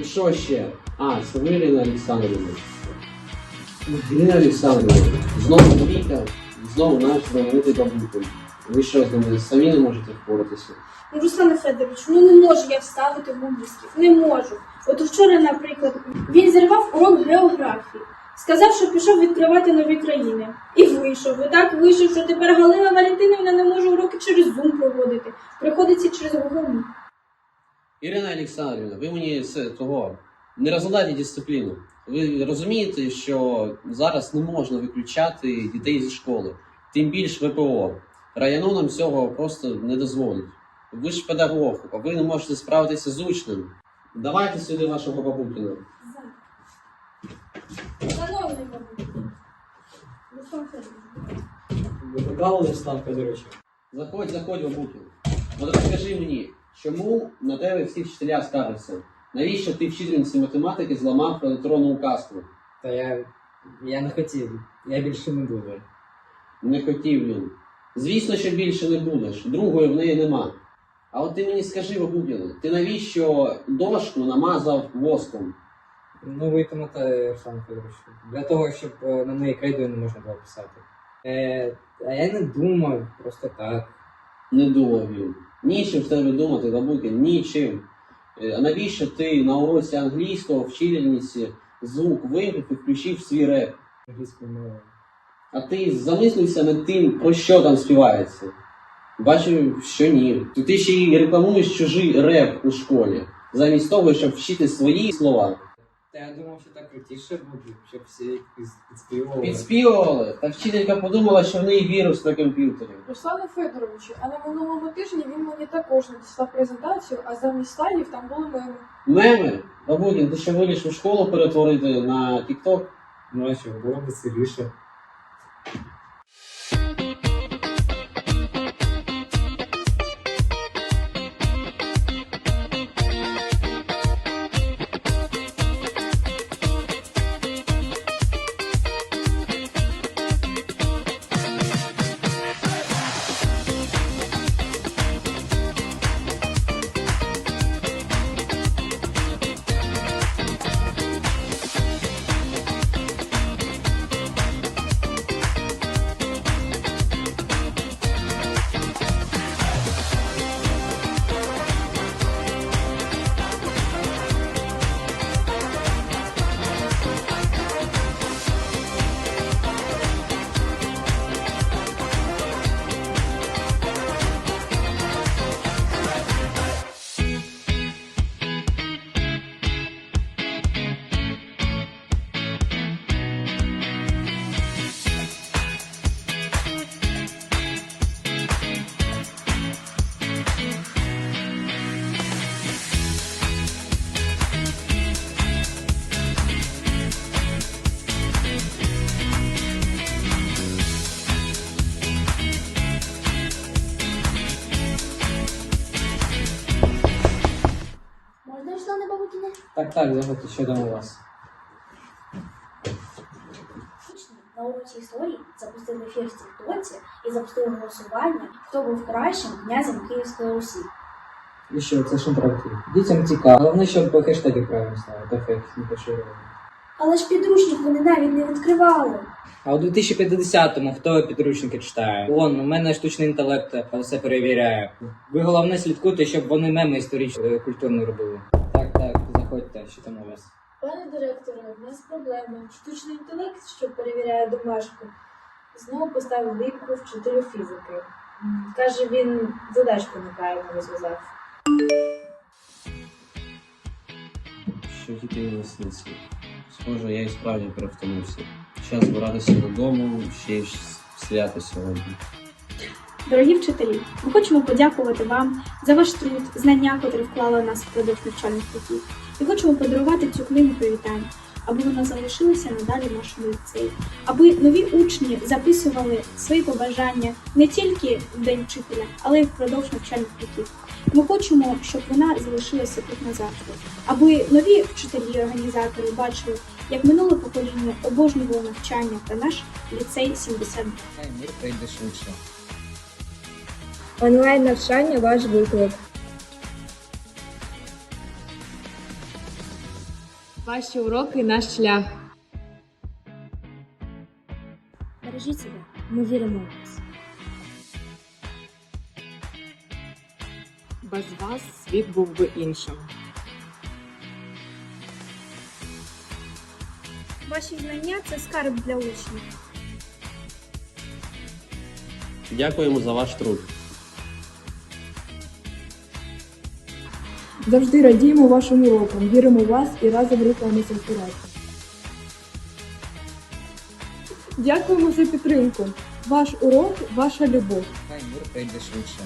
І що ще? А, Ірина Олександрівна. Ірина Олександрівна, знову Віка, знову наш знаменитий бабутин. Ви що з ними самі не можете впоратися? Ну, Руслане Федорович, ну не можу я вставити бублисків, не можу. От вчора, наприклад, він зірвав урок географії. Сказав, що пішов відкривати нові країни. І вийшов. І так вийшов, що тепер Галина Валентинівна не може уроки через Zoom проводити. Приходиться через Google. Ірина Олександрівна, ви мені це того не розгадайте дисципліну. Ви розумієте, що зараз не можна виключати дітей зі школи, тим більш ВПО. Району нам цього просто не дозволить. Ви ж педагог, а ви не можете справитися з учнем. Давайте сюди вашого бабукіна. Шановний бабусь. Руслан Федорович. Викликали Руслан Федорович. Заходь, заходь, бабукін. От розкажи мені, чому на тебе всі вчителя скаржаться? Навіщо ти вчительниці математики зламав електронну указку? Та я, я не хотів, я більше не буду. Не хотів він. Звісно, що більше не будеш. Другої в неї нема. А от ти мені скажи, Бабукіна, ти навіщо дошку намазав воском? Ну витримати, Руслан Федорович. Для того, щоб е, на неї крейдою не можна було писати. Е, а я не думав, просто так. Не думав він. Нічим в тебе думати, Бабукін, нічим. Е, А навіщо ти на уроці англійського вчительниці звук вимкнув і включив свій реп? А ти замислився над тим, про що там співається? Бачу, що ні. То ти ще й рекламуєш чужий реп у школі, замість того, щоб вчити свої слова. Та я думав, що так крутіше буде, щоб всі підспівували. Підспівували, та вчителька подумала, що в неї вірус на комп'ютері. Руслане Федоровичу, а на минулому тижні він мені також надіслав презентацію, а замість слайдів там були меми. Меми? Бабудін, ти ще вирішив школу перетворити на TikTok? Ну а що, було веселіше. Можна Так, так, заходьте, що там у вас? На уроці історії запустили ефір в Тіктоці і запустили голосування, хто був кращим князем Київської Русі. І що, це ж інтерактив. Дітям цікаво. Головне, щоб хештеги правильно ставили, та фейк не поширювали. Але ж підручник вони навіть не відкривали. А у 2050-му хто підручники читає? Вон, у мене штучний інтелект все перевіряє. Ви головне слідкуйте, щоб вони меми історично е, культурно робили. Заходьте, що там у вас. Пане директоре, в нас проблема. Штучний інтелект, що перевіряє домашку, знову поставив двійку вчителю фізики. Каже, він задачку неправильно розв'язав. Що тільки сниться. Схоже, я і справді перевтомився. Час збиратися додому, ще й свято сьогодні. Дорогі вчителі, ми хочемо подякувати вам за ваш труд, знання, котрі вклали нас впродовж навчальних років. І хочемо подарувати цю книгу привітань, аби вона залишилася надалі в нашому ліцеї, аби нові учні записували свої побажання не тільки в день вчителя, але й впродовж навчальних років. Ми хочемо, щоб вона залишилася тут назавжди, аби нові вчителі і організатори бачили, як минуле покоління обожнювало навчання та наш ліцей 72. Хай мир прийде швидше. Онлайн навчання ваш виклик. Ваші уроки наш шлях. Бережіть себе, ми віримо в вас. Без вас світ був би іншим. Ваші знання це скарб для учнів. Дякуємо за ваш труд. Завжди радіємо вашим урокам, віримо в вас і разом рухаємося вперед. Дякуємо за підтримку. Ваш урок, ваша любов. Хай мир прийде швидше.